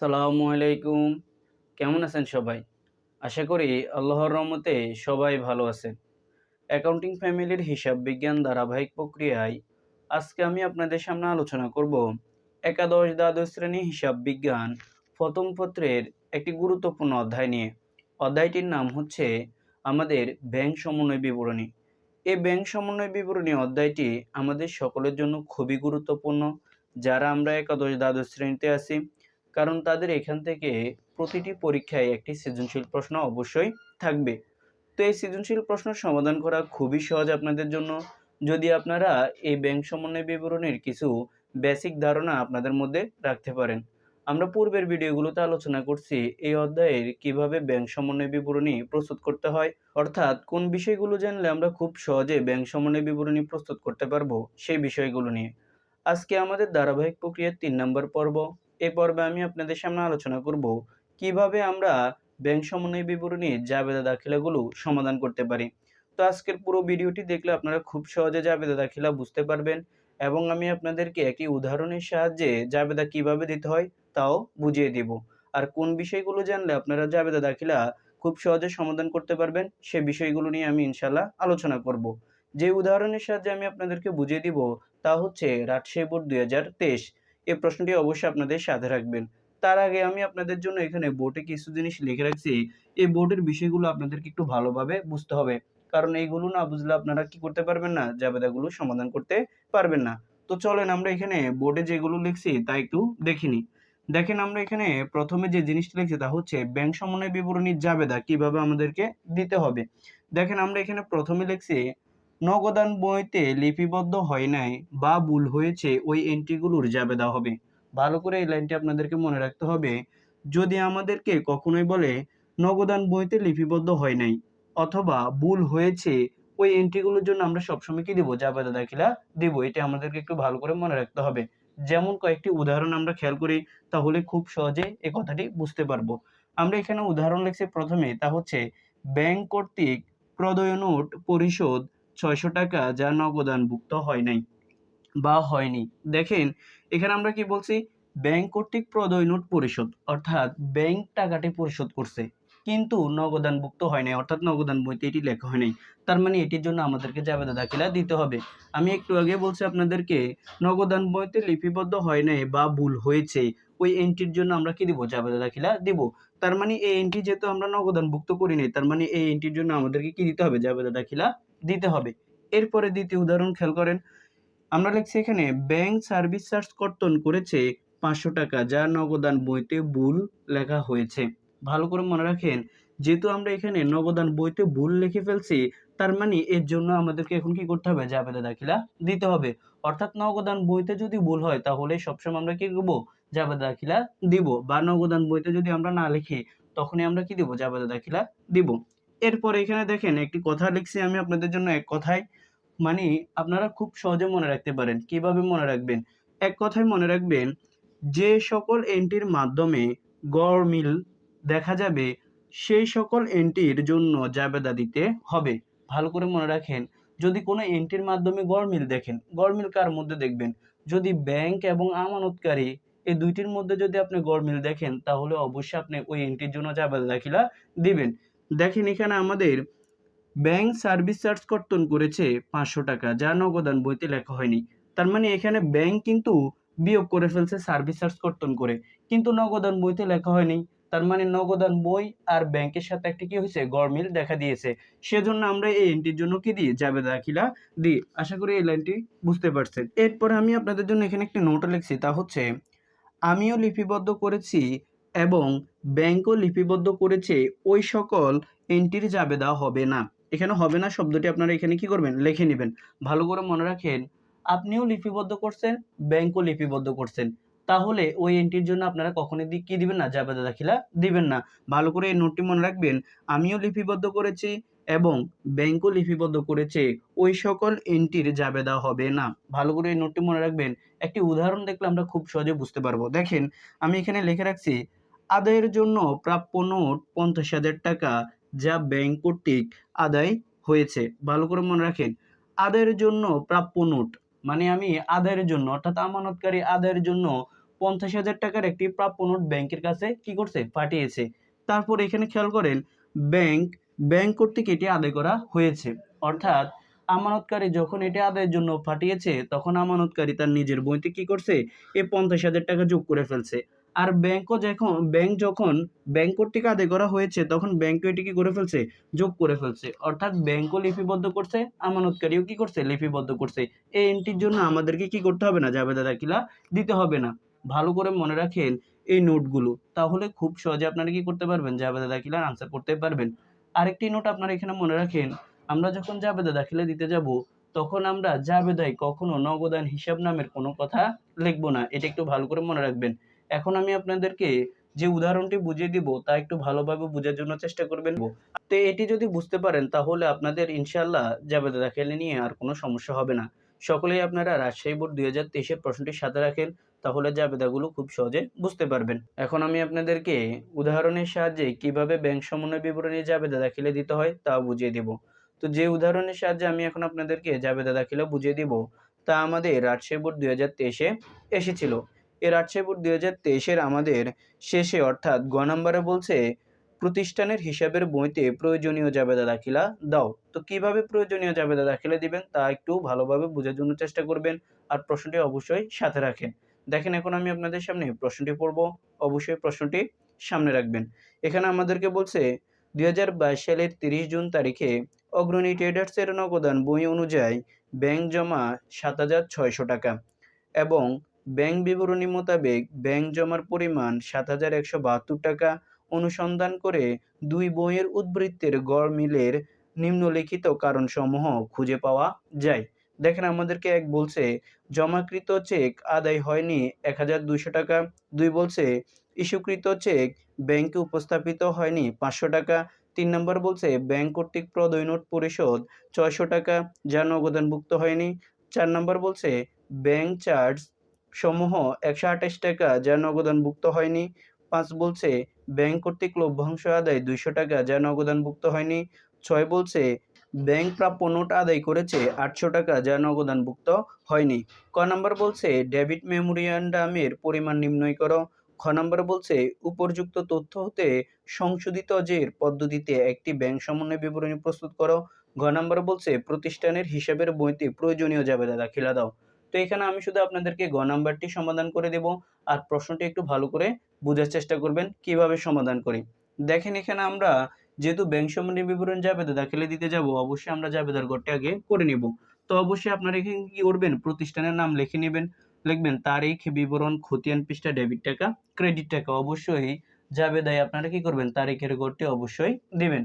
সালামু আলাইকুম। কেমন আছেন সবাই? আশা করি আল্লাহর রহমতে সবাই ভালো আছেন। অ্যাকাউন্টিং ফ্যামিলির হিসাব বিজ্ঞান ধারাবাহিক প্রক্রিয়ায় আজকে আমি আপনাদের সামনে আলোচনা করব একাদশ দ্বাদশ শ্রেণি হিসাব বিজ্ঞান প্রথম পত্রের একটি গুরুত্বপূর্ণ অধ্যায় নিয়ে। অধ্যায়টির নাম হচ্ছে আমাদের ব্যাংক সমন্বয় বিবরণী। এই ব্যাংক সমন্বয় বিবরণী অধ্যায়টি আমাদের সকলের জন্য খুবই গুরুত্বপূর্ণ। যারা আমরা একাদশ দ্বাদশ শ্রেণীতে আছি কারণ তাদের এখান থেকে প্রতিটি পরীক্ষায় একটি সৃজনশীল প্রশ্ন অবশ্যই থাকবে। তো এই সৃজনশীল প্রশ্ন সমাধান করা খুবই সহজ আপনাদের জন্য। যদি আপনারা এই ব্যাংক সমন্বয় বিবরণের কিছু বেসিক ধারণা আপনাদের মধ্যে রাখতে পারেন। আমরা পূর্বের ভিডিওগুলোতে আলোচনা করছি এই অধ্যায়ের কীভাবে ব্যাংক সমন্বয় বিবরণী প্রস্তুত করতে হয়, অর্থাৎ কোন বিষয়গুলো জানলে আমরা খুব সহজে ব্যাংক সমন্বয় বিবরণী প্রস্তুত করতে পারব সেই বিষয়গুলো নিয়ে। আজকে আমাদের ধারাবাহিক প্রক্রিয়ার তিন নম্বর পর্ব এই পর্বে আমি আপনাদের সামনে আলোচনা করব কীভাবে আমরা ব্যাংক সমন্বয় বিবরণী জাবেদা দাখিলাগুলো সমাধান করতে পারি। তো আজকের পুরো ভিডিওটি দেখলে আপনারা খুব সহজে জাবেদা দাখিলা বুঝতে পারবেন এবং আমি আপনাদেরকে একটি উদাহরণের সাহায্যে জাবেদা কীভাবে দিতে হয় তাও বুঝিয়ে দেব। আর কোন বিষয়গুলো জানলে আপনারা জাবেদা দাখিলা খুব সহজে সমাধান করতে পারবেন সে বিষয়গুলো নিয়ে আমি ইনশাল্লাহ আলোচনা করব। যে উদাহরণের সাহায্যে আমি আপনাদেরকে বুঝিয়ে দিব তা হচ্ছে রাজশাহী বোর্ড দুই হাজার তেইশ। এই প্রশ্নটি অবশ্যই আপনাদের সাথে রাখবেন। তার আগে আমি আপনাদের জন্য এখানে বোর্ডে কিছু জিনিস লিখে রাখছি। এই বোর্ডের বিষয়গুলো আপনাদেরকে একটু ভালোভাবে বুঝতে হবে। কারণ এইগুলো না বুঝলে আপনারা কি করতে পারবেন না, জাবেদাগুলো সমাধান করতে পারবেন না। তো চলেন আমরা এখানে বোর্ডে যেগুলো লিখছি তা একটু দেখিনি দেখেন আমরা এখানে প্রথমে যে জিনিসটা লিখছি তা হচ্ছে ব্যাংক সমন্বয় বিবরণীর জাবেদা কীভাবে আমাদেরকে দিতে হবে। দেখেন আমরা এখানে প্রথমে লিখছি নগদান বইতে লিপিবদ্ধ হয় নাই বা ভুল হয়েছে, ওই এন্ট্রিগুলোর জাবেদা হবে। ভালো করে এই লাইনটি আপনাদেরকে মনে রাখতে হবে, যদি আমাদেরকে কখনোই বলে নগদান বইতে লিপিবদ্ধ হয় নাই অথবা ভুল হয়েছে, ওই এন্ট্রিগুলোর জন্য আমরা সবসময় কি দিব? জাবেদা দাখিলা দিব। এটা আমাদেরকে একটু ভালো করে মনে রাখতে হবে। যেমন কয়েকটি উদাহরণ আমরা খেয়াল করি, তাহলে খুব সহজে এই কথাটি বুঝতে পারব। আমরা এখানে উদাহরণ লিখছি প্রথমে, তা হচ্ছে, ব্যাংক কর্তৃক প্রদয় নোট পরিশোধ ছয়শো টাকা যা নগদানভুক্ত হয় নাই বা হয়নি। দেখেন, এখানে আমরা কি বলছি? ব্যাংক কর্তৃক প্রদয় নোট পরিশোধ, অর্থাৎ ব্যাংক টাকাটি পরিশোধ করছে। কিন্তু নগদানভুক্ত হয় নাই, অর্থাৎ নগদান বইতে এটি লেখা হয় নাই। তার মানে এটির জন্য আমাদেরকে জাবেদা দাখিলা দিতে হবে। আমি একটু আগে বলছি আপনাদেরকে, নগদান বইতে লিপিবদ্ধ হয় নাই বা ভুল হয়েছে, ওই এন্ট্রির জন্য আমরা কি দিব? জাবেদা দাখিলা দিব। তার মানে এই এন্ট্রি যেহেতু আমরা নগদানভুক্ত করি নাই, তার মানে এই এন্ট্রির জন্য আমাদেরকে কি দিতে হবে? জাবেদা দাখিলা দিতে হবে। এরপরে দ্বিতীয় উদাহরণ খেয়াল করেন। আমরা লিখছি এখানে, ব্যাংক সার্ভিস চার্জ কর্তন করেছে পাঁচশো টাকা, যা নগদান বইতে ভুল লেখা হয়েছে। ভালো করে মনে রাখেন, যেহেতু আমরা এখানে নগদান বইতে ভুল লিখে ফেলছি, তার মানে এর জন্য আমাদেরকে এখন কি করতে হবে? জাবেদা দাখিলা দিতে হবে। অর্থাৎ নগদান বইতে যদি ভুল হয়, তাহলে সবসময় আমরা কি করব? জাবেদা দাখিলা দিব। বা নগদান বইতে যদি আমরা না লিখি, তখনই আমরা কি দিব? জাবেদা দাখিলা দিব। এরপরে এখানে দেখেন, একটি কথা লিখছি আমি আপনাদের জন্য এক কথায়। মানে আপনারা খুব সহজে মনে রাখতে পারেন, কীভাবে মনে রাখবেন? এক কথায় মনে রাখবেন, যে সকল এন্ট্রির মাধ্যমে গড় মিল দেখা যাবে, সেই সকল এন্ট্রির জন্য জাবেদা দিতে হবে। ভালো করে মনে রাখেন, যদি কোনো এন্ট্রির মাধ্যমে গড় মিল দেখেন, গড় মিল কার মধ্যে দেখবেন? যদি ব্যাংক এবং আমানতকারী এই দুইটির মধ্যে যদি আপনি গড় মিল দেখেন, তাহলে অবশ্যই আপনি ওই এন্ট্রির জন্য জাবেদা দাখিলা দিবেন। দেখেন এখানে আমাদের ব্যাংক সার্ভিস চার্জ কর্তন করেছে পাঁচশো টাকা, যা নগদান বইতে লেখা হয়নি। তার মানে এখানে ব্যাংক কিন্তু বিয়োগ করে ফেলছে সার্ভিস চার্জ কর্তন করে। কিন্তু নগদান বইতে লেখা হয়নি। তার মানে নগদান বই আর ব্যাংকের সাথে একটা কি হয়েছে? গরমিল দেখা দিয়েছে। সেজন্য আমরা এই এন্ট্রির জন্য কি দিই যাবে দাখিলা দিই আশা করি এই লাইনটি বুঝতে পারছেন। এরপরে আমি আপনাদের জন্য এখানে একটি নোট লিখছি। তা হচ্ছে, আমিও লিপিবদ্ধ করেছি এবং ব্যাংকও লিপিবদ্ধ করেছে, ওই সকল এন্ট্রির জাবেদা হবে না। এখানে হবে না শব্দটি, আপনারা এখানে কি করবেন? লিখে নেবেন। ভালো করে মনে রাখেন, আপনিও লিপিবদ্ধ করছেন, ব্যাংকও লিপিবদ্ধ করছেন। তাহলে ওই এন্ট্রির জন্য আপনারা কখনোই দিক কি দিবেন না? জাবেদা দাখিলা দিবেন না। ভালো করে এই নোটটি মনে রাখবেন, আমিও লিপিবদ্ধ করেছি এবং ব্যাংকও লিপিবদ্ধ করেছে, ওই সকল এন্ট্রির জাবেদা হবে না। ভালো করে এই নোটটি মনে রাখবেন। একটি উদাহরণ দেখলে আমরা খুব সহজে বুঝতে পারব। দেখেন, আমি এখানে লিখে রাখছি আদায়ের জন্য প্রাপ্য নোট পঞ্চাশ হাজার টাকা যা ব্যাংক কর্তৃক আদায় হয়েছে। ভালো করে মনে রাখেন, আদায়ের জন্য প্রাপ্য নোট মানে আমি আদায়ের জন্য, অর্থাৎ আমানতকারী আদায়ের জন্য পঞ্চাশ হাজার টাকার একটি প্রাপ্য নোট ব্যাংকের কাছে কি করছে? পাঠিয়েছে। তারপর এখানে খেয়াল করেন, ব্যাংক ব্যাংক কর্তৃক এটি আদায় করা হয়েছে। অর্থাৎ আমানতকারী যখন এটি আদায়ের জন্য পাঠিয়েছে, তখন আমানতকারী তার নিজের বইতে কি করছে? এই পঞ্চাশ হাজার টাকা যোগ করে ফেলছে। আর ব্যাংকও যখন ব্যাংক যখন ব্যাংক কর্তৃক আদায় করা হয়েছে, তখন ব্যাংক এটি কি করে ফেলছে, যোগ করে ফেলছে। অর্থাৎ ব্যাংকও লিপিবদ্ধ করছে, আমানতকারীও কি করছে? লিপিবদ্ধ করছে। এই এন্ট্রির জন্য আমাদেরকে কি করতে হবে না? জাবেদা দাখিলা দিতে হবে না। ভালো করে মনে রাখেন এই নোটগুলো। তাহলে খুব সহজে আপনারা কি করতে পারবেন? জাবেদা দাখিলার আনসার করতে পারবেন। আরেকটি নোট আপনারা এখানে মনে রাখেন, আমরা যখন জাবেদা দাখিলা দিতে যাব, তখন আমরা জাবেদায় কখনো নগদান হিসাব নামের কোনো কথা লিখব না। এটা একটু ভালো করে মনে রাখবেন। এখন আমি আপনাদেরকে যে উদাহরণটি বুঝিয়ে দিব, তা একটু ভালোভাবে বোঝার জন্য চেষ্টা করবেন। তো এটি যদি বুঝতে পারেন, তাহলে আপনাদের ইনশাল্লাহ জাবেদা দাখিলা নিয়ে আর কোনো সমস্যা হবে না। সকলেই আপনারা রাজশাহী বোর্ড দুই হাজার তেইশের প্রশ্নটির সাথে রাখেন, তাহলে জাবেদাগুলো খুব সহজে বুঝতে পারবেন। এখন আমি আপনাদেরকে উদাহরণের সাহায্যে কীভাবে ব্যাংক সমন্বয় বিবরণী জাবেদা দাখিলে দিতে হয়, তা বুঝিয়ে দিব। তো যে উদাহরণের সাহায্যে আমি এখন আপনাদেরকে জাবেদা দাখিলা বুঝিয়ে দিব, তা আমাদের রাজশাহী বোর্ড দুই হাজার তেইশে এসেছিল। এই রাজশাহী বোর্ড দুই হাজার তেইশের আমাদের শেষে অর্থাৎ গ নম্বরে বলছে, প্রতিষ্ঠানের হিসাবের বইতে প্রয়োজনীয় জাবেদা দাখিলা দাও। তো কীভাবে প্রয়োজনীয় জাবেদা দাখিলা দিবেন তা একটু ভালোভাবে বোঝার জন্য চেষ্টা করবেন আর প্রশ্নটি অবশ্যই সাথে রাখেন। দেখেন এখন আমি আপনাদের সামনে প্রশ্নটি পড়ব। অবশ্যই প্রশ্নটি সামনে রাখবেন। এখানে আমাদেরকে বলছে, দুই হাজার বাইশ সালের তিরিশ জুন তারিখে অগ্রণী ট্রেডার্সের নগদান বই অনুযায়ী ব্যাংক জমা সাত হাজার ছয়শো টাকা এবং ব্যাংক বিবরণী মোতাবেক ব্যাংক জমার পরিমাণ সাত হাজার একশো বাহাত্তর টাকা অনুসন্ধান করে দুই বইয়ের উদ্বৃত্তের গড় মিলের নিম্নলিখিত কারণসমূহ খুঁজে পাওয়া যায়। দেখেন, আমাদেরকে এক বলছে, জমাকৃত চেক আদায় হয়নি এক হাজার দুইশো টাকা। দুই বলছে, ইস্যুকৃত চেক ব্যাংকে উপস্থাপিত হয়নি পাঁচশো টাকা। তিন নম্বর বলছে, ব্যাংক কর্তৃক প্রদয় নোট পরিশোধ ছয়শো টাকা যা নগদানভুক্ত হয়নি। চার নম্বর বলছে, ব্যাংক চার্জ সমূহ একশো আঠাশ টাকা যা নগদানভুক্ত হয়নি। পাঁচ বলছে, ব্যাংক কর্তৃক লভ্যাংশ আদায় দুইশো টাকা যা নগদানভুক্ত হয়নি। ছয় বলছে, ব্যাংক প্রাপ্য নোট আদায় করেছে আটশো টাকা যা নগদানভুক্ত হয়নি। ক নম্বর বলছে, ডেবিট মেমোরিয়ান্ডামের পরিমাণ নির্ণয় করো। খ নম্বর বলছে, উপর্যুক্ত তথ্য হতে সংশোধিত জের পদ্ধতিতে একটি ব্যাংক সমন্বয় বিবরণী প্রস্তুত করো। ঘ নম্বর বলছে, প্রতিষ্ঠানের হিসাবের বইতে প্রয়োজনীয় জাবেদা দাখিলা দাও। তো এখানে আমি শুধু আপনাদেরকে গ নাম্বারটি সমাধান করে দেব আর প্রশ্নটি একটু ভালো করে বোঝার চেষ্টা করবেন, কীভাবে সমাধান করি। দেখেন এখানে আমরা যেহেতু ব্যাংক সম্বন্ধে বিবরণ জাবেদা দাখিলে দিতে যাব, অবশ্যই আমরা জাবেদার ঘরটি আগে করে নিব। তো অবশ্যই আপনারা এখানে কি করবেন? প্রতিষ্ঠানের নাম লিখে নেবেন। লিখবেন তারিখ, বিবরণ, খতিয়ান পৃষ্ঠা, ডেবিট টাকা, ক্রেডিট টাকা। অবশ্যই জাবেদায় আপনারা কি করবেন? তারিখের ঘরটি অবশ্যই দিবেন।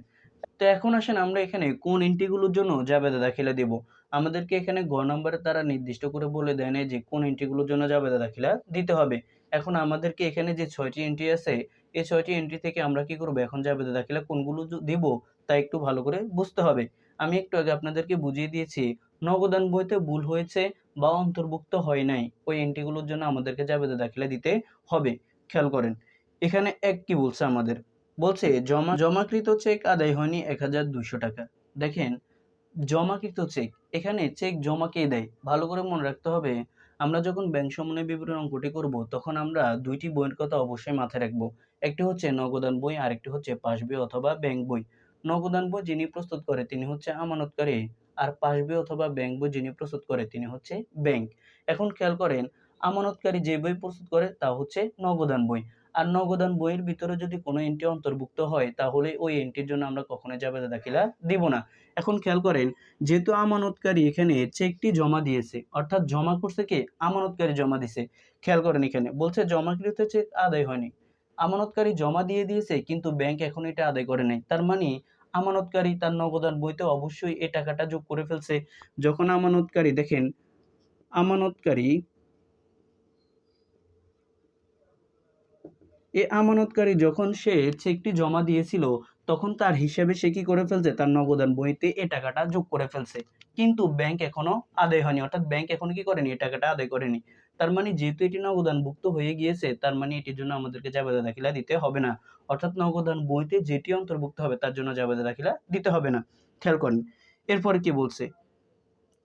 তো এখন আসেন আমরা এখানে কোন এন্ট্রিগুলোর জন্য জাবেদা দাখিলা দেব। আমাদেরকে এখানে গ নম্বরে তারা নির্দিষ্ট করে বলে দেয় যে কোন এন্ট্রিগুলোর জন্য জাবেদা দাখিলা দিতে হবে। এখন আমাদেরকে এখানে যে ছয়টি এন্ট্রি আছে, এই ছয়টি এন্ট্রি থেকে আমরা কি করব? এখন জাবেদা দাখিলা কোনগুলো দিব তা একটু ভালো করে বুঝতে হবে। আমি একটু আগে আপনাদেরকে বুঝিয়ে দিয়েছি, নগদান বইতে ভুল হয়েছে বা অন্তর্ভুক্ত হয় নাই, ওই এন্ট্রিগুলোর জন্য আমাদেরকে জাবেদা দাখিলা দিতে হবে। খেয়াল করেন, এখানে এক কি বলছে আমাদের? বলছে, জমা জমাকৃত চেক আদায় হয়নি এক হাজার দুইশো টাকা। দেখেন, জমাকৃত চেক, এখানে চেক জমা কে দেয়। ভালো করে মনে রাখতে হবে, আমরা যখন ব্যাংক সমন্বয় বিবরণ অঙ্কটি করব, তখন আমরা দুইটি বইয়ের কথা অবশ্যই মাথায় রাখব। একটি হচ্ছে নগদান বই আর একটি হচ্ছে পাস বই অথবা ব্যাংক বই। নগদান বই যিনি প্রস্তুত করে, তিনি হচ্ছে আমানতকারী, আর পাস বই অথবা ব্যাংক বই যিনি প্রস্তুত করে, তিনি হচ্ছে ব্যাংক। এখন খেয়াল করেন, আমানতকারী যে বই প্রস্তুত করে, তা হচ্ছে নগদান বই। আর নগদান বইয়ের ভিতরে যদি কোনো এন্ট্রি অন্তর্ভুক্ত হয়, তাহলে ওই এন্ট্রির জন্য আমরা কখনোই জাবেদা দাখিলা দিব না। এখন খেয়াল করেন, যেহেতু আমানতকারী এখানে চেকটি জমা দিয়েছে, অর্থাৎ জমা করছে কে? আমানতকারী জমা দিছে। খেয়াল করেন এখানে, বলছে জমাকৃত চেক আদায় হয়নি। আমানতকারী জমা দিয়ে দিয়েছে, কিন্তু ব্যাংক এখন এটা আদায় করে নাই। তার মানে আমানতকারী তার নগদান বইতে অবশ্যই এই টাকাটা যোগ করে ফেলছে। যখন আমানতকারী, দেখেন, আমানতকারী এ আমানতকারী যখন সে চেকটি জমা দিয়েছিল, তখন তার হিসাবে সে কি করে ফেলছে? তার নগদান বইতে এ টাকাটা যোগ করে ফেলছে। কিন্তু ব্যাংক এখনও আদায় হয়নি। অর্থাৎ ব্যাংক এখনও কি করেনি? এ টাকাটা আদায় করেনি। তার মানে যেহেতু এটি নগদানভুক্ত হয়ে গিয়েছে, তার মানে এটির জন্য আমাদেরকে জাবেদা দাখিলা দিতে হবে না। অর্থাৎ নগদান বইতে যেটি অন্তর্ভুক্ত হবে, তার জন্য জাবেদা দাখিলা দিতে হবে না। খেয়াল করেন, এরপরে কি বলছে?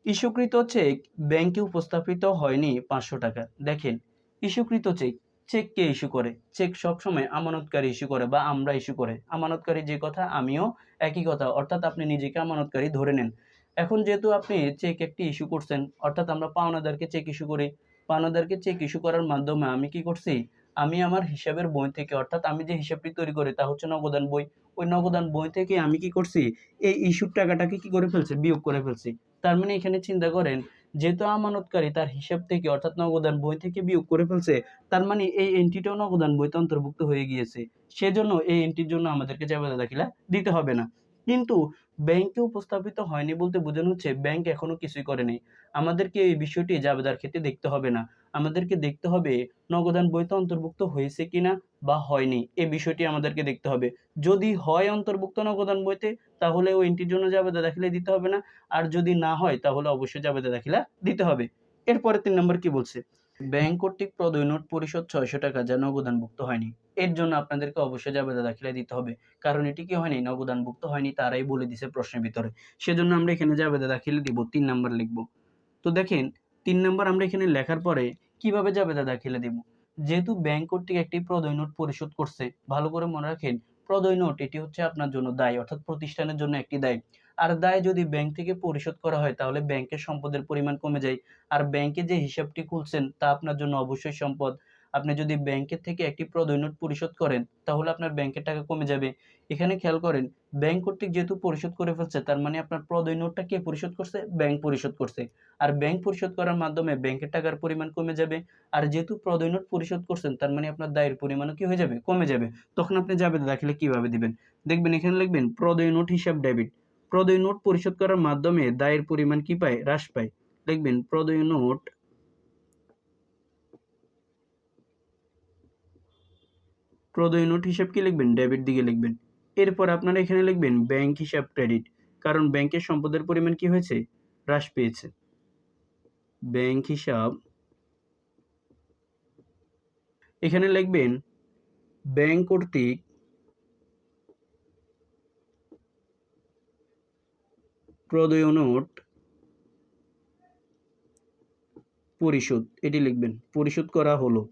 ইস্যুকৃত চেক ব্যাংকে উপস্থাপিত হয়নি পাঁচশো টাকা। দেখেন, ইস্যুকৃত চেক চেক কে ইস্যু করে। চেক সবসময় আমানতকারী ইস্যু করে বা আমরা ইস্যু করে। আমানতকারী যে কথা, আমিও একই কথা। অর্থাৎ আপনি নিজেকে আমানতকারী ধরে নেন। এখন যেহেতু আপনি চেক একটি ইস্যু করছেন, অর্থাৎ আমরা পাওনাদারকে চেক ইস্যু করি। পাওনাদারকে চেক ইস্যু করার মাধ্যমে আমি কি করছি? আমি আমার হিসাবের বই থেকে, অর্থাৎ আমি যে হিসাবটি তৈরি করি তা হচ্ছে নগদান বই। ওই নগদান বই থেকে আমি কি করছি? এই ইস্যুর টাকাটাকে কি করে ফেলছি? বিয়োগ করে ফেলছি। তার মানে এখানে চিন্তা করেন যেহেতু আমানতকারী, তার হিসাব থেকে, অর্থাৎ নগদান বই থেকে বিয়োগ করে ফেলছে, তার মানে এই এন্ট্রিটাও নগদান বইতে অন্তর্ভুক্ত হয়ে গিয়েছে। সেজন্য এই এন্ট্রির জন্য আমাদেরকে জাবেদা দাখিলা দিতে হবে না। কিন্তু ব্যাংকে উপস্থাপিত হয়নি বলতে বোঝানো হচ্ছে ব্যাংক এখনও কিছুই করেনি। আমাদেরকে এই বিষয়টি জাবেদার ক্ষেত্রে দেখতে হবে না। আমাদেরকে দেখতে হবে নগদান বইতে অন্তর্ভুক্ত হয়েছে কিনা বা হয়নি। এই বিষয়টি আমাদেরকে দেখতে হবে। যদি হয় অন্তর্ভুক্ত নগদান বইতে তাহলে ওই এন্ট্রির জন্য জাবেদা দাখিলা দিতে হবে না। আর যদি না হয়, তাহলে অবশ্যই জাবেদা দাখিলা দিতে হবে। এরপরে তিন নম্বর কি বলছে? ব্যাংক কর্তৃক প্রদয় নোট পরিশোধ ছয়শো টাকা যা নগদানভুক্ত হয়নি। এর জন্য আপনাদেরকে অবশ্যই জাবেদা দাখিলা দিতে হবে, কারণ এটি কি হয়নি? নগদানভুক্ত হয়নি, তারাই বলে দিছে প্রশ্নের ভিতরে। সেজন্য আমরা এখানে জাবেদা দাখিলা দিব, তিন নাম্বার লিখব। তো দেখেন, তিন নাম্বার আমরা এখানে লেখার পরে কীভাবে জাবেদা দাখিলা দিব? যেহেতু ব্যাংক কর্তৃক একটি প্রদয় নোট পরিশোধ করছে, ভালো করে মনে রাখেন, প্রদয় নোট এটি হচ্ছে আপনার জন্য দায়, অর্থাৎ প্রতিষ্ঠানের জন্য একটি দায়। আর দায় যদি ব্যাংক থেকে পরিশোধ করা হয়, তাহলে ব্যাংকের সম্পদের পরিমাণ কমে যায়। আর ব্যাংকে যে হিসাবটি খুলছেন, তা আপনার জন্য অবশ্যই সম্পদ। আপনি যদি ব্যাংকের থেকে একটি প্রদয় নোট পরিশোধ করেন, তাহলে আপনার ব্যাংকের টাকা কমে যাবে। এখানে খেয়াল করেন ব্যাংক কর্তৃক যেহেতু পরিশোধ করে ফেলছে, তার মানে আপনার প্রদয় নোটটা কে পরিশোধ করছে? ব্যাংক পরিশোধ করছে। আর ব্যাংক পরিশোধ করার মাধ্যমে ব্যাংকের টাকার পরিমাণ কমে যাবে। আর যেহেতু প্রদয় নোট পরিশোধ করছেন, তার মানে আপনার দায়ের পরিমাণও কি হয়ে যাবে? কমে যাবে। তখন আপনি যাবে দাখিলে কীভাবে দিবেন? দেখবেন এখানে লিখবেন, প্রদয় নোট হিসাব ডেবিট প্রদয় নোট পরিশোধ করার মাধ্যমে দায়ের পরিমাণ কি পায়? হ্রাস পায়। লিখবেন প্রদয় নোট প্রদয় নোট হিসাব কি লিখবেন? ডেবিট দিকে লিখবেন। এরপর আপনারা এখানে লিখবেন ব্যাংক হিসাব ক্রেডিট। কারণ ব্যাংকের সম্পদের পরিমাণ কি হয়েছে? হ্রাস পেয়েছে। ব্যাংক হিসাব এখানে লিখবেন ব্যাংক কর্তৃক প্রদয় নোট পরিশোধ, এটি লিখবেন, পরিশোধ করা হলো।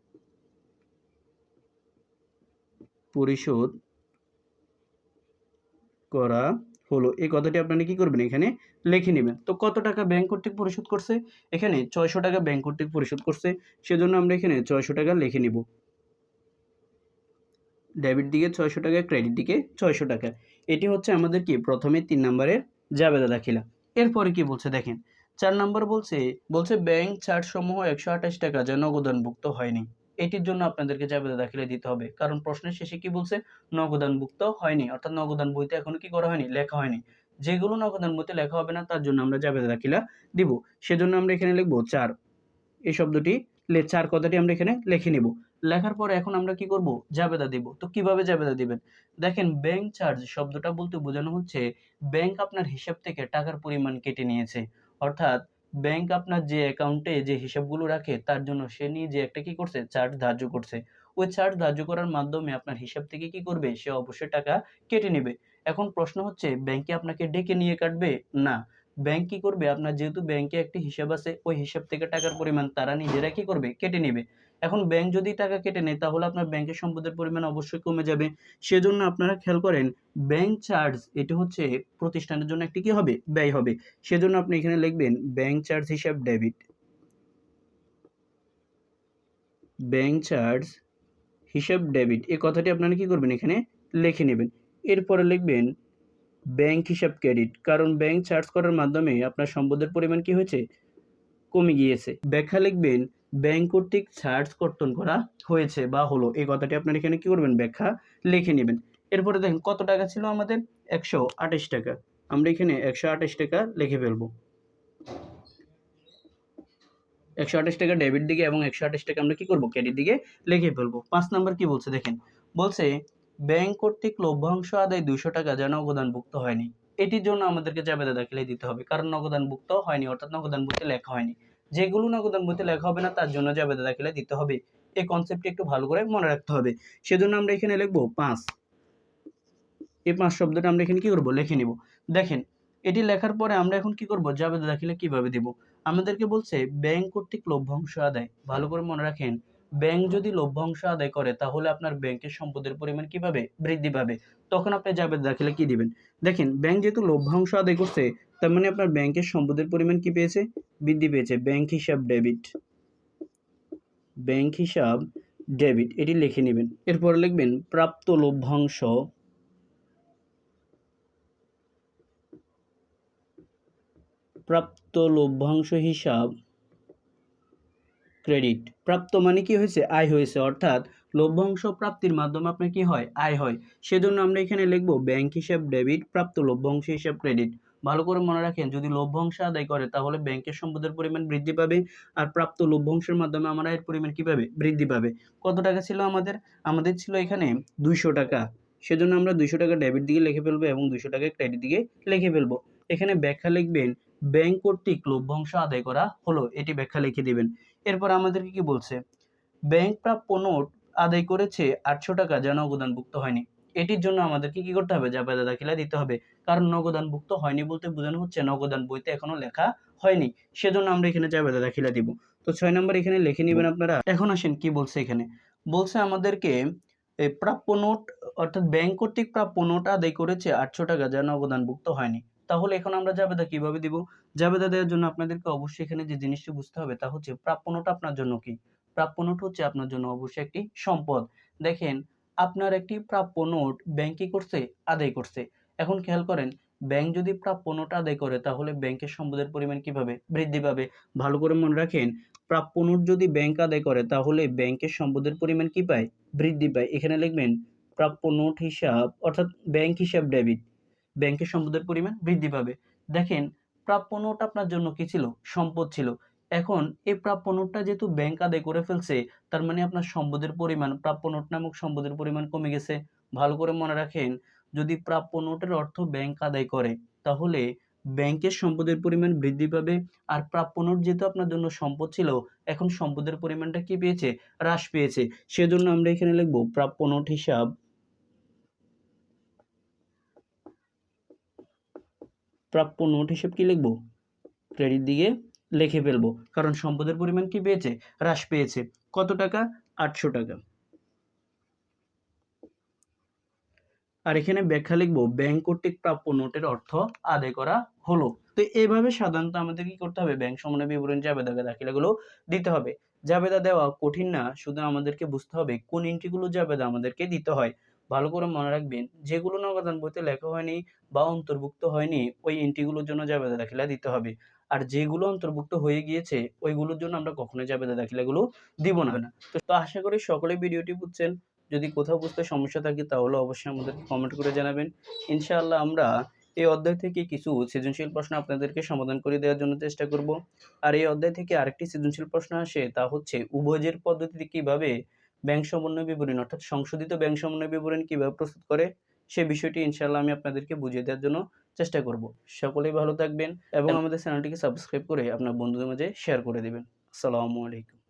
পরিশোধ করা হলো। এই কথাটি আপনারা কি করবেন? এখানে লিখে নেবেন। তো কত টাকা ব্যাংক কর্তৃক পরিশোধ করছে? এখানে ছয়শো টাকা ব্যাংক কর্তৃক পরিশোধ করছে। সেজন্য আমরা এখানে ছয়শো টাকা লিখে নিব। ডেবিট দিকে ছয়শো টাকা, ক্রেডিট দিকে ছয়শো টাকা। এটি হচ্ছে আমাদের কি? প্রথমে তিন নম্বরের জাবেদা দাখিলা। এরপরে কি বলছে? দেখেন, চার নম্বর বলছে বলছে ব্যাংক চার্জ সমূহ একশো আঠাশ টাকা যা নগদানভুক্ত হয়নি। এটির জন্য আপনাদেরকে জাবেদা দাখিলা দিতে হবে। কারণ প্রশ্নের শেষে কি বলছে? নগদানভুক্ত হয়নি। অর্থাৎ নগদান বইতে এখনও কি করা হয়নি? লেখা হয়নি। যেগুলো নগদান বইতে লেখা হবে না, তার জন্য আমরা জাবেদা দাখিলা দিব। সেজন্য আমরা এখানে লিখব চার। এই শব্দটি চার কথাটি আমরা এখানে লিখে নিব। লেখার পরে এখন আমরা কি করব? জাবেদা দিব। তো কীভাবে জাবেদা দিবেন? দেখেন ব্যাংক চার্জ শব্দটা বলতে বোঝানো হচ্ছে ব্যাংক আপনার হিসাব থেকে টাকার পরিমাণ কেটে নিয়েছে। অর্থাৎ ব্যাংক আপনার যে অ্যাকাউন্টে যে হিসাবগুলো রাখে, তার জন্য সে নিয়ে যে একটা কি করছে? চার্জ ধার্য করছে। ওই চার্জ ধার্য করার মাধ্যমে আপনার হিসাব থেকে কি করবে? সে অবশ্যই টাকা কেটে নেবে। এখন প্রশ্ন হচ্ছে ব্যাংকে আপনাকে ডেকে নিয়ে কাটবে? না। ব্যাংক কি করবে? আপনার যেহেতু ব্যাংকে একটি হিসাব আছে, ওই হিসাব থেকে টাকার পরিমাণ তারা নিজেরা কি করবে? কেটে নেবে। এখন ব্যাংক যদি টাকা কেটে নেয়, তাহলে আপনার ব্যাংকের সম্পদের পরিমাণ অবশ্যই কমে যাবে। সেজন্য আপনারা খেয়াল করেন ব্যাংক চার্জ এটি হচ্ছে প্রতিষ্ঠানের জন্য একটি কি হবে? ব্যয় হবে। সেজন্য আপনি এখানে লিখবেন ব্যাংক চার্জ হিসাব ডেবিট ব্যাংক চার্জ হিসাব ডেবিট এই কথাটি আপনারা কি করবেন এখানে? লিখে নেবেন। এরপরে লিখবেন ব্যাংক হিসাব ক্রেডিট কারণ ব্যাংক চার্জ করার মাধ্যমে আপনার সম্পদের পরিমাণ কি হয়েছে? কমে গিয়েছে। ব্যাখ্যা লিখবেন ব্যাংক কর্তৃক চার্জ কর্তন করা হয়েছে বা হলো। এই কথাটি আপনার এখানে কি করবেন? ব্যাখ্যা লিখে নেবেন। এরপরে দেখেন, কত টাকা ছিল আমাদের? একশো আঠাশ টাকা। আমরা এখানে একশো আঠাশ টাকা লিখে ফেলব। একশো আঠাশ টাকা ডেবিট দিকে এবং একশো আঠাশ টাকা আমরা কি করব? ক্রেডিট দিকে লিখে ফেলব। পাঁচ নম্বর কি বলছে? দেখেন, বলছে ব্যাংক কর্তৃক লভ্যাংশ আদায় দুইশো টাকা যেন অবদানভুক্ত হয়নি। এটির জন্য আমাদেরকে জাবেদা দাখিলে দিতে হবে। কারণ নগদানভুক্ত হয়নি, অর্থাৎ নগদান বইতে লেখা হয়নি। যেগুলো নগদান বইতে লেখা হবে না, তার জন্য জাবেদা দাখিলে দিতে হবে। এই কনসেপ্টটি একটু ভালো করে মনে রাখতে হবে। সেজন্য আমরা এখানে লিখব পাঁচ। এই পাঁচ শব্দটা আমরা এখানে কি করব? লিখে নিব। দেখেন, এটি লেখার পরে আমরা এখন কি করব? জাবেদা দাখিলে কীভাবে দিব? আমাদেরকে বলছে, ব্যাংক কর্তৃক লভ্যাংশ আদায়। ভালো করে মনে রাখেন, ব্যাংক যদি লভ্যাংশ আদায় করে, তাহলে আপনার ব্যাংকের সম্পদের পরিমাণ কীভাবে? বৃদ্ধি পাবে। তখন আপনি যাবে দাখিলে কি দিবেন? দেখেন, ব্যাংক যেহেতু লভ্যাংশ আদায় করছে তার মানে আপনার ব্যাংকের সম্পদের পরিমাণ কি পেয়েছে? বৃদ্ধি পেয়েছে। ব্যাংক হিসাব ডেবিট ব্যাংক হিসাব ডেবিট এটি লিখে নেবেন। এরপর লিখবেন, প্রাপ্ত লভ্যাংশ। প্রাপ্ত লভ্যাংশ হিসাব ক্রেডিট প্রাপ্ত মানে কি হয়েছে? আয় হয়েছে। অর্থাৎ লভ্যাংশ প্রাপ্তির মাধ্যমে আপনার কি হয়? আয় হয়। সেজন্য আমরা এখানে লিখব ব্যাংক হিসাব ডেবিট প্রাপ্ত লভ্যাংশ হিসাব ক্রেডিট ভালো করে মনে রাখেন, যদি লভ্যাংশ আদায় করে, তাহলে ব্যাংকের সম্পদের পরিমাণ বৃদ্ধি পাবে আর প্রাপ্ত লভ্যাংশের মাধ্যমে আমরা এর পরিমাণ কি পাবে? বৃদ্ধি পাবে। কত টাকা ছিল আমাদের? আমাদের ছিল এখানে দুইশো টাকা। সেজন্য আমরা দুইশো টাকা ডেবিট দিকে লিখে ফেলব এবং দুইশো টাকা ক্রেডিট দিকে লিখে ফেলব। এখানে ব্যাখ্যা লিখবেন ব্যাংক কর্তৃক লভ্যাংশ আদায় করা হলো, এটি ব্যাখ্যা লিখে দিবেন। এরপর আমাদেরকে কি বলছে? ব্যাংক প্রাপ্য নোট আদায় করেছে আটশো টাকা, যেন অবদানভুক্ত হয়নি। এটির জন্য আমাদেরকে কি করতে হবে? জাবেদা দাখিলা দিতে হবে। কারণ নগদানভুক্ত হয়নি বলতে বোঝানো হচ্ছে, নগদান বইতে এখনও লেখা হয়নি। সেজন্য আমরা এখানে জাবেদা দাখিলা দিব। তো ছয় নম্বর এখানে লিখে নেবেন আপনারা। এখন আসেন, কি বলছে এখানে? বলছে আমাদেরকে প্রাপ্য নোট, অর্থাৎ ব্যাংক কর্তৃক প্রাপ্য নোট আদায় করেছে আটশো টাকা, যা নগদানভুক্ত হয়নি। তাহলে এখন আমরা জাবেদা কীভাবে দিব? জাবেদা দেওয়ার জন্য আপনাদেরকে অবশ্যই এখানে যে জিনিসটি বুঝতে হবে তা হচ্ছে, প্রাপ্য নোট আপনার জন্য কি? প্রাপ্য নোট হচ্ছে আপনার জন্য অবশ্যই একটি সম্পদ। দেখেন আপনার একটি প্রাপ্য নোট ব্যাংক করছে, আদায় করছে। এখন খেয়াল করেন ব্যাংক যদি প্রাপ্য নোট আদায় করে, তাহলে ব্যাংকের সম্পদের পরিমাণ কীভাবে বৃদ্ধি পাবে? ভালো করে মনে রাখেন, প্রাপ্য নোট যদি ব্যাংক আদায় করে, তাহলে ব্যাংকের সম্পদের পরিমাণ কি পায়? বৃদ্ধি পায়। এখানে লিখবেন, প্রাপ্য নোট হিসাব, অর্থাৎ ব্যাংক হিসাব ডেবিট ব্যাংকের সম্পদের পরিমাণ বৃদ্ধি পাবে। দেখেন, প্রাপ্য নোট আপনার জন্য কি ছিল? সম্পদ ছিল। এখন এই প্রাপ্য নোটটা যেহেতু ব্যাংক আদায় করে ফেলছে, তার মানে আপনার সম্পদের পরিমাণ, প্রাপ্য নোট নামক সম্পদের পরিমাণ কমে গেছে। ভালো করে মনে রাখেন, যদি প্রাপ্য নোটের অর্থ ব্যাংক আদায় করে, তাহলে ব্যাংকের সম্পদের পরিমাণ বৃদ্ধি পাবে আর প্রাপ্য নোট যেহেতু আপনার জন্য সম্পদ ছিল, এখন সম্পদের পরিমাণটা কি পেয়েছে? হ্রাস পেয়েছে। সেজন্য আমরা এখানে লিখব প্রাপ্য নোট হিসাব। প্রাপ্য নোট হিসেব কি লিখব? ক্রেডিট দিকে লিখে ফেলব। কারণ সম্পদের পরিমাণ কি পেয়েছে? হ্রাস পেয়েছে। কত টাকা? আটশো টাকা। আর এখানে ব্যাখ্যা লিখব, ব্যাংক কর্তৃক প্রাপ্য নোটের অর্থ আদায় করা হলো। তো এইভাবে সাধারণত আমাদের কি করতে হবে? ব্যাংক সমন্বয় বিবরণ জাবেদা দাখিলাগুলো দিতে হবে। জাবেদা দেওয়া কঠিন না, শুধু আমাদেরকে বুঝতে হবে কোন এন্ট্রিগুলো জাবেদা আমাদেরকে দিতে হয়। ভালো করে মনে রাখবেন, যেগুলো নগদান বইতে লেখা হয়নি বা অন্তর্ভুক্ত হয়নি, ওই এন্ট্রিগুলোর জন্য জাবেদা দাখিলা দিতে হবে। আর যেগুলো অন্তর্ভুক্ত হয়ে গিয়েছে, ওইগুলোর জন্য আমরা কখনোই জাবেদা দাখিলাগুলো দিব না। তো আশা করি সকলে ভিডিওটি বুঝছেন। যদি কোথাও বুঝতে সমস্যা থাকে, তাহলে অবশ্যই আমাদেরকে কমেন্ট করে জানাবেন। ইনশাআল্লাহ আমরা এই অধ্যায় থেকে কিছু সৃজনশীল প্রশ্ন আপনাদেরকে সমাধান করে দেওয়ার জন্য চেষ্টা করব। আর এই অধ্যায় থেকে আরেকটি সৃজনশীল প্রশ্ন আসে, তা হচ্ছে উভয়ের পদ্ধতিতে কীভাবে ব্যাংক সমন্বয় বিবরণী অর্থাৎ সংশোধিত ব্যাংক সমন্বয় বিবরণী কীভাবে প্রস্তুত করে সে বিষয়টি ইনশাল্লাহ আমি আপনাদেরকে বুঝিয়ে দেওয়ার জন্য চেষ্টা করব। সকলেই ভালো থাকবেন এবং আমাদের চ্যানেলটিকে সাবস্ক্রাইব করে আপনার বন্ধুদের মাঝে শেয়ার করে দেবেন। আসসালামু আলাইকুম।